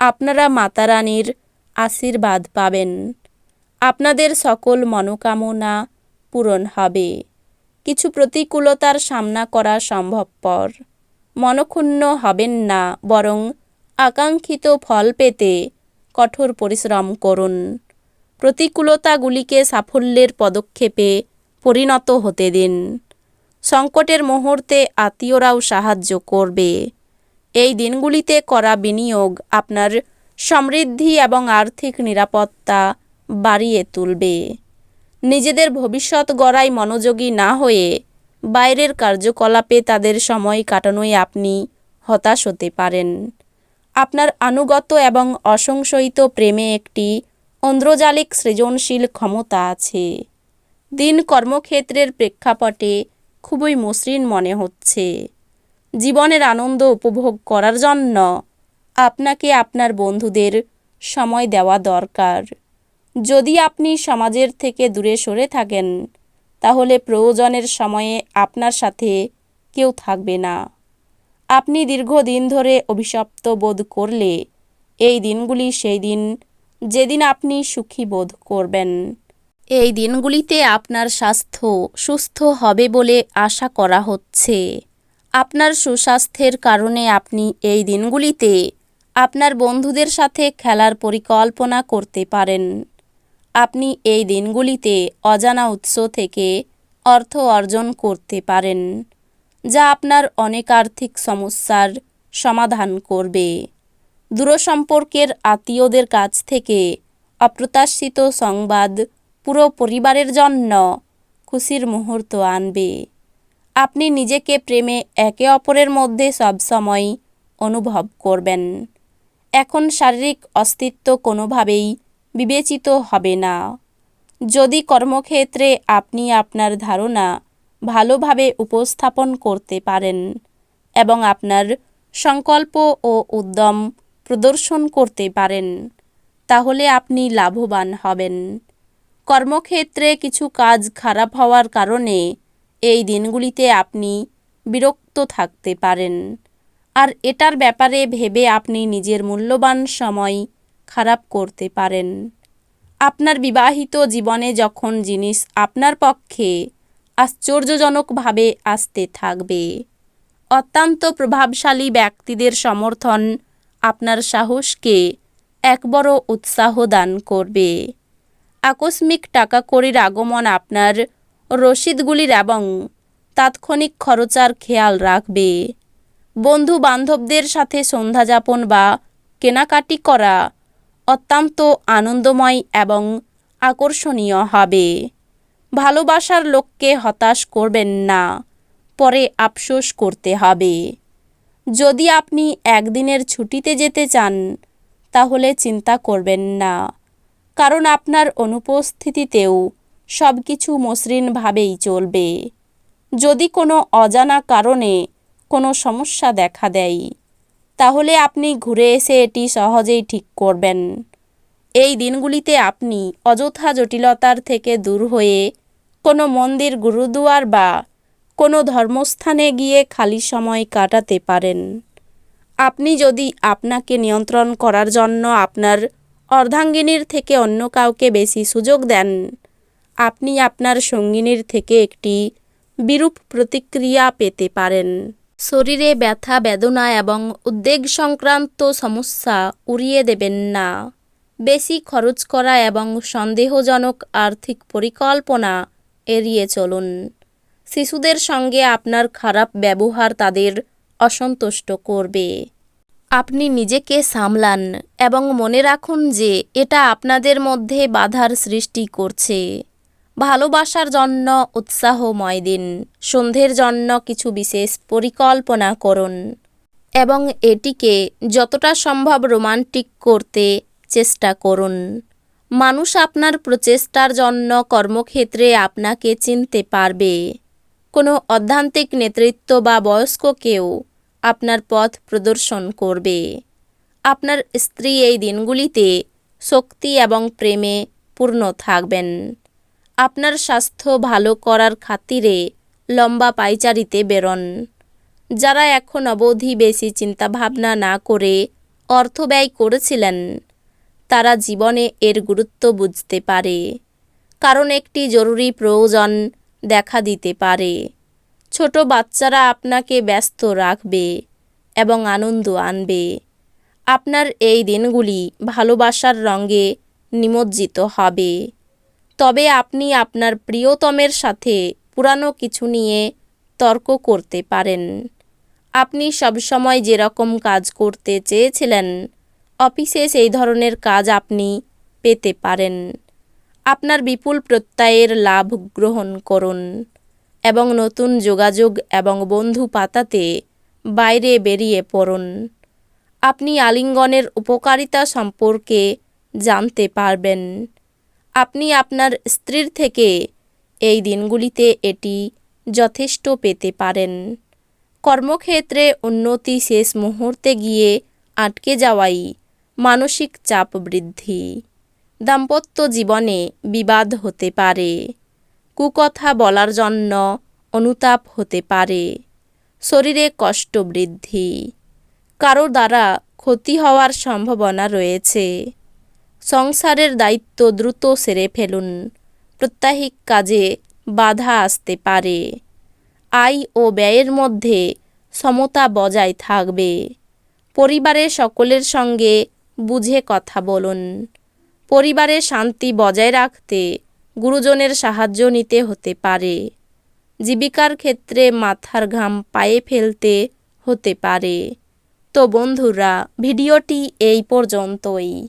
আপনারা মাতা রানীর আশীর্বাদ পাবেন। আপনাদের সকল মনোকামনা পূরণ হবে। কিছু প্রতিকূলতার সামনা করা সম্ভবপর। মনক্ষুণ্ণ হবেন না, বরং আকাঙ্ক্ষিত ফল পেতে কঠোর পরিশ্রম করুন। প্রতিকূলতাগুলিকে সাফল্যের পদক্ষেপে পরিণত হতে দিন। সংকটের মুহূর্তে আত্মীয়রাও সাহায্য করবে। এই দিনগুলিতে করা বিনিয়োগ আপনার সমৃদ্ধি এবং আর্থিক নিরাপত্তা বাড়িয়ে তুলবে। নিজেদের ভবিষ্যৎ গড়ায় মনোযোগী না হয়ে বাইরের কার্যকলাপে তাদের সময় কাটানোয় আপনি হতাশ হতে পারেন। আপনার আনুগত এবং অসংশয়িত প্রেমে একটি অন্দ্রজালিক সৃজনশীল ক্ষমতা আছে। দিন কর্মক্ষেত্রের প্রেক্ষাপটে খুবই মসৃণ মনে হচ্ছে। জীবনের আনন্দ উপভোগ করার জন্য আপনাকে আপনার বন্ধুদের সময় দেওয়া দরকার। যদি আপনি সমাজের থেকে দূরে সরে থাকেন, তাহলে প্রয়োজনের সময়ে আপনার সাথে কেউ থাকবে না। আপনি দীর্ঘদিন ধরে অভিশপ্ত বোধ করলে এই দিনগুলি সেই দিন যেদিন আপনি সুখী বোধ করবেন। এই দিনগুলিতে আপনার স্বাস্থ্য সুস্থ হবে বলে আশা করা হচ্ছে। আপনার সুস্বাস্থ্যের কারণে আপনি এই দিনগুলিতে আপনার বন্ধুদের সাথে খেলার পরিকল্পনা করতে পারেন। আপনি এই দিনগুলিতে অজানা উৎস থেকে অর্থ অর্জন করতে পারেন, যা আপনার অনেক আর্থিক সমস্যার সমাধান করবে। দূরসম্পর্কের আত্মীয়দের কাছ থেকে অপ্রত্যাশিত সংবাদ পুরো পরিবারের জন্য খুশির মুহূর্ত আনবে। আপনি নিজেকে প্রেমে একে অপরের মধ্যে সবসময় অনুভব করবেন। এখন শারীরিক অস্তিত্ব কোনোভাবেই বিবেচিত হবে না। যদি কর্মক্ষেত্রে আপনি আপনার ধারণা ভালোভাবে উপস্থাপন করতে পারেন এবং আপনার সংকল্প ও উদ্যম প্রদর্শন করতে পারেন, তাহলে আপনি লাভবান হবেন। কর্মক্ষেত্রে কিছু কাজ খারাপ হওয়ার কারণে এই দিনগুলিতে আপনি বিরক্ত থাকতে পারেন। আর এটার ব্যাপারে ভেবে আপনি নিজের মূল্যবান সময় খারাপ করতে পারেন। আপনার বিবাহিত জীবনে যখন জিনিস আপনার পক্ষে আশ্চর্যজনকভাবে আসতে থাকবে, অত্যন্ত প্রভাবশালী ব্যক্তিদের সমর্থন আপনার সাহসকে এক বড় উৎসাহ দান করবে। আকস্মিক টাকা কড়ির আগমন আপনার রসিদগুলির এবং তাৎক্ষণিক খরচার খেয়াল রাখবে। বন্ধু বান্ধবদের সাথে সন্ধ্যা যাপন বা কেনাকাটি করা অত্যন্ত আনন্দময় এবং আকর্ষণীয় হবে। ভালোবাসার লোককে হতাশ করবেন না, পরে আফসোস করতে হবে। যদি আপনি একদিনের ছুটিতে যেতে চান, তাহলে চিন্তা করবেন না, কারণ আপনার অনুপস্থিতিতেও সব কিছু মসৃণভাবেই চলবে। যদি কোনো অজানা কারণে কোনো সমস্যা দেখা দেয়, তাহলে আপনি ঘুরে এসে এটি সহজেই ঠিক করবেন। এই দিনগুলিতে আপনি অযথা জটিলতার থেকে দূর হয়ে কোনো মন্দির, গুরুদুয়ার বা কোনো ধর্মস্থানে গিয়ে খালি সময় কাটাতে পারেন। আপনি যদি আপনাকে নিয়ন্ত্রণ করার জন্য আপনার অর্ধাঙ্গিনীর থেকে অন্য কাউকে বেশি সুযোগ দেন আপনি আপনার সঙ্গিনীর থেকে একটি বিরূপ প্রতিক্রিয়া পেতে পারেন। শরীরে ব্যথা, বেদনা এবং উদ্বেগ সংক্রান্ত সমস্যা উড়িয়ে দেবেন না। বেশি খরচ করা এবং সন্দেহজনক আর্থিক পরিকল্পনা এড়িয়ে চলুন। শিশুদের সঙ্গে আপনার খারাপ ব্যবহার তাদের অসন্তুষ্ট করবে। আপনি নিজেকে সামলান এবং মনে রাখুন যে এটা আপনাদের মধ্যে বাধার সৃষ্টি করছে। ভালোবাসার জন্য উৎসাহময় দিন। সন্ধ্যের জন্য কিছু বিশেষ পরিকল্পনা করুন। এবং এটিকে যতটা সম্ভব রোমান্টিক করতে চেষ্টা করুন। মানুষ আপনার প্রচেষ্টার জন্য কর্মক্ষেত্রে আপনাকে চিনতে পারবে। কোনো অধ্যান্তিক নেতৃত্ব বা বয়স্ক কেউ আপনার পথ প্রদর্শন করবে। আপনার স্ত্রী এই দিনগুলিতে শক্তি এবং প্রেমে পূর্ণ থাকবেন। আপনার স্বাস্থ্য ভালো করার খাতিরে লম্বা পাইচারিতে বেরোন। যারা এখন অবধি বেশি চিন্তাভাবনা না করে অর্থ ব্যয় করেছিলেন, তারা জীবনে এর গুরুত্ব বুঝতে পারে। কারণ একটি জরুরি প্রয়োজন দেখা দিতে পারে। ছোট বাচ্চারা আপনাকে ব্যস্ত রাখবে এবং আনন্দ আনবে। আপনার এই দিনগুলি ভালোবাসার রঙে নিমজ্জিত হবে। তবে আপনি আপনার প্রিয়তমের সাথে পুরানো কিছু নিয়ে তর্ক করতে পারেন। আপনি সবসময় যেরকম কাজ করতে চেয়েছিলেন, অফিসে সেই ধরনের কাজ আপনি পেতে পারেন। আপনার বিপুল প্রত্যয়ের লাভ গ্রহণ করুন এবং নতুন যোগাযোগ এবং বন্ধু পাতাতে বাইরে বেরিয়ে পড়ুন। আপনি আলিঙ্গনের উপকারিতা সম্পর্কে জানতে পারবেন। আপনি আপনার স্ত্রীর থেকে এই দিনগুলিতে এটি যথেষ্ট পেতে পারেন। কর্মক্ষেত্রে উন্নতি শেষ মুহূর্তে গিয়ে আটকে যাওয়াই মানসিক চাপ বৃদ্ধি। দাম্পত্য জীবনে বিবাদ হতে পারে। কুকথা বলার জন্য অনুতাপ হতে পারে। শরীরে কষ্ট বৃদ্ধি। কারও দ্বারা ক্ষতি হওয়ার সম্ভাবনা রয়েছে। সংসারের দায়িত্ব দ্রুত সেরে ফেলুন। প্রত্যাহিক কাজে বাধা আসতে পারে। আয় ও ব্যয়ের মধ্যে সমতা বজায় থাকবে। পরিবারের সকলের সঙ্গে বুঝে কথা বলুন। পরিবারে শান্তি বজায় রাখতে গুরুজনের সাহায্য নিতে হতে পারে। জীবিকার ক্ষেত্রে মাথার ঘাম পায়ে ফেলতে হতে পারে। তো বন্ধুরা, ভিডিওটি এই পর্যন্তই।